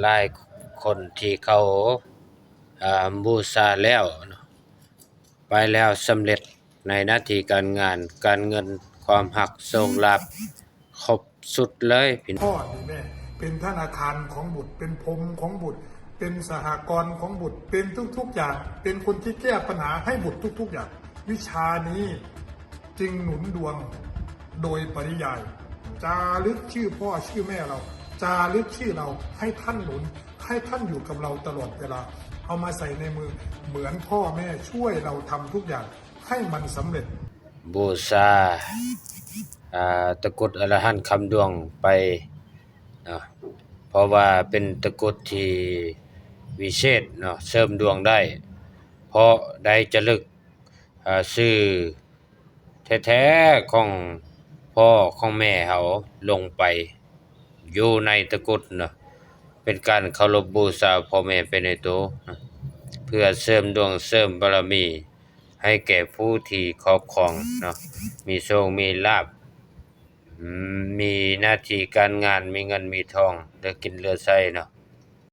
หลายคนที่เขาบูชาแล้ว ไปแล้วสำเร็จในหน้าที่การงานการเงินความหักโชคลาภครบสุดเลยพี่พ่อหรือแม่เป็นธนาคารของบุตร เป็นพรมของบุตร เป็นสหกรณ์ของบุตร เป็นทุก ๆ อย่าง เป็นคนที่แก้ปัญหาให้บุตรทุก ๆ อย่าง วิชานี้จึงหนุนดวงโดยปริยาย จารึกชื่อพ่อชื่อแม่เรา จารึกชื่อเราให้ท่านหนุน ให้ท่านอยู่กับเราตลอดเวลา เอามาใส่ในมือเหมือนพ่อแม่ช่วยเราทำทุกอย่างให้มันสำเร็จ บูชาตะกุดอรหันต์คำดวงไปเนะเพราะว่าเป็นตะกุดที่วิเศษเนาะเสริมดวงได้ เพราะได้จะลึกอ่าชื่อแท้ๆของพ่อของแม่เขาลงไป อยู่ในตะกุดเนาะเป็นการเคารพบูชาพ่อแม่ไปในตัวเพื่อเสริมดวงเสริมบารมี ให้แก่ผู้ที่ครอบครองเนาะมีโชคมีลาบมีหน้าที่การงานมีเงินมีทองเหลือกินเลือใช้เนาะ